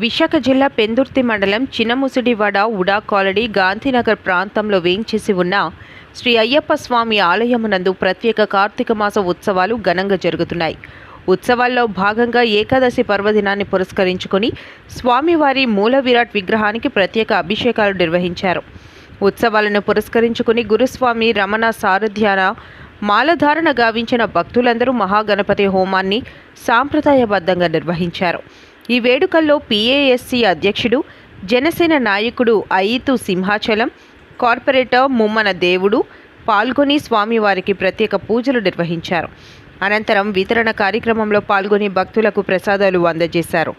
విశాఖ జిల్లా పెందుర్తి మండలం చిన్నముసిడివాడ ఉడా కాలనీ గాంధీనగర్ ప్రాంతంలో వేయించేసి ఉన్న శ్రీ అయ్యప్ప స్వామి ఆలయమునందు ప్రత్యేక కార్తీక మాస ఉత్సవాలు ఘనంగా జరుగుతున్నాయి. ఉత్సవాల్లో భాగంగా ఏకాదశి పర్వదినాన్ని పురస్కరించుకొని స్వామివారి మూల విరాట్ విగ్రహానికి ప్రత్యేక అభిషేకాలు నిర్వహించారు. ఉత్సవాలను పురస్కరించుకుని గురుస్వామి రమణ సారథ్యాన మాలధారణ గావించిన భక్తులందరూ మహాగణపతి హోమాన్ని సాంప్రదాయబద్ధంగా నిర్వహించారు. ఈ వేడుకల్లో పిఏఎస్సి అధ్యక్షుడు జనసేన నాయకుడు అయీతు సింహాచలం కార్పొరేటర్ ముమ్మన దేవుడు పాల్గొని స్వామివారికి ప్రత్యేక పూజలు నిర్వహించారు. అనంతరం వితరణ కార్యక్రమంలో పాల్గొని భక్తులకు ప్రసాదాలు అందజేశారు.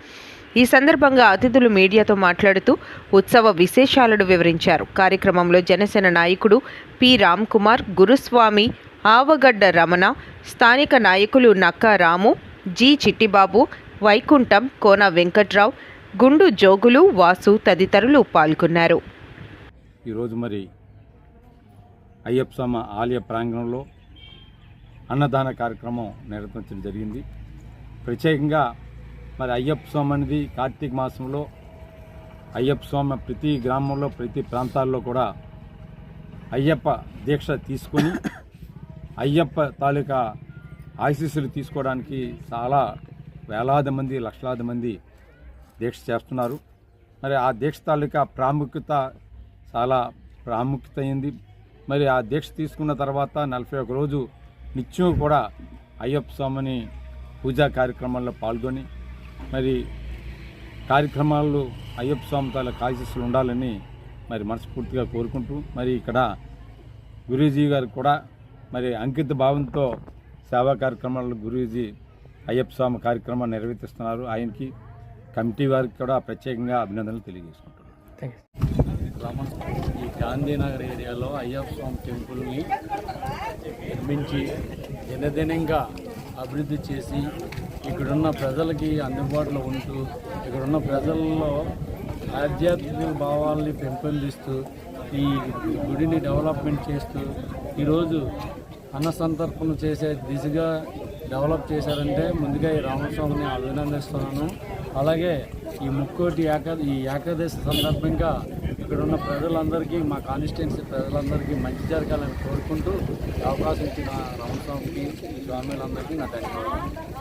ఈ సందర్భంగా అతిథులు మీడియాతో మాట్లాడుతూ ఉత్సవ విశేషాలను వివరించారు. కార్యక్రమంలో జనసేన నాయకుడు పి. రామ్ కుమార్ గురుస్వామి ఆవగడ్డ రమణ స్థానిక నాయకులు నక్కా రాము జి. చిట్టిబాబు వైకుంఠం కోన వెంకట్రావు గుండు జోగులు వాసు తదితరులు పాల్గొన్నారు. ఈరోజు మరి అయ్యప్ప స్వామి ఆలయ ప్రాంగణంలో అన్నదాన కార్యక్రమం నిర్వహించడం జరిగింది. ప్రత్యేకంగా మరి అయ్యప్ప స్వామి అనేది కార్తీక మాసంలో అయ్యప్ప స్వామి ప్రతి గ్రామంలో ప్రతి ప్రాంతాల్లో కూడా అయ్యప్ప దీక్ష తీసుకొని అయ్యప్ప తాలూకా ఆశీస్సులు తీసుకోవడానికి చాలా వేలాది మంది లక్షలాది మంది దీక్ష చేస్తున్నారు. మరి ఆ దీక్ష తాలూకా ప్రాముఖ్యత చాలా ప్రాముఖ్యత అయింది. మరి ఆ దీక్ష తీసుకున్న తర్వాత నలభై ఒక రోజు నిత్యం కూడా అయ్యప్ప స్వామిని పూజా కార్యక్రమాల్లో పాల్గొని మరి కార్యక్రమాల్లో అయ్యప్ప స్వామి తాల కాశీస్సులు ఉండాలని మరి మనస్ఫూర్తిగా కోరుకుంటూ మరి ఇక్కడ గురూజీ గారు కూడా మరి అంకిత భావంతో సేవా కార్యక్రమాల్లో గురూజీ అయ్యప్ప స్వామి కార్యక్రమాన్ని నిర్వర్తిస్తున్నారు ఆయనకి కమిటీ వారికి కూడా ప్రత్యేకంగా అభినందనలు తెలియజేసుకుంటున్నాను. ఈ గాంధీనగర్ ఏరియాలో అయ్యప్ప స్వామి టెంపుల్ని నిర్మించి దినదినంగా అభివృద్ధి చేసి ఇక్కడున్న ప్రజలకి అందుబాటులో ఉంటూ ఇక్కడున్న ప్రజల్లో ఆధ్యాత్మిక భావాల్ని పెంపొందిస్తూ ఈ గుడిని డెవలప్మెంట్ చేస్తూ ఈరోజు అన్న సంతర్పణ చేసే దిశగా డెవలప్ చేశారంటే ముందుగా ఈ రామస్వామిని అభినందిస్తున్నాను. అలాగే ఈ ముక్కోటి ఏకా ఈ ఏకాదశి సందర్భంగా ఇక్కడ ఉన్న ప్రజలందరికీ మా కాన్స్టిట్యున్సీ ప్రజలందరికీ మంచి జరగాలని కోరుకుంటూ అవకాశం ఇచ్చిన రామస్వామికి ఈ స్వామిలందరికీ నా ధన్యవాదాలు.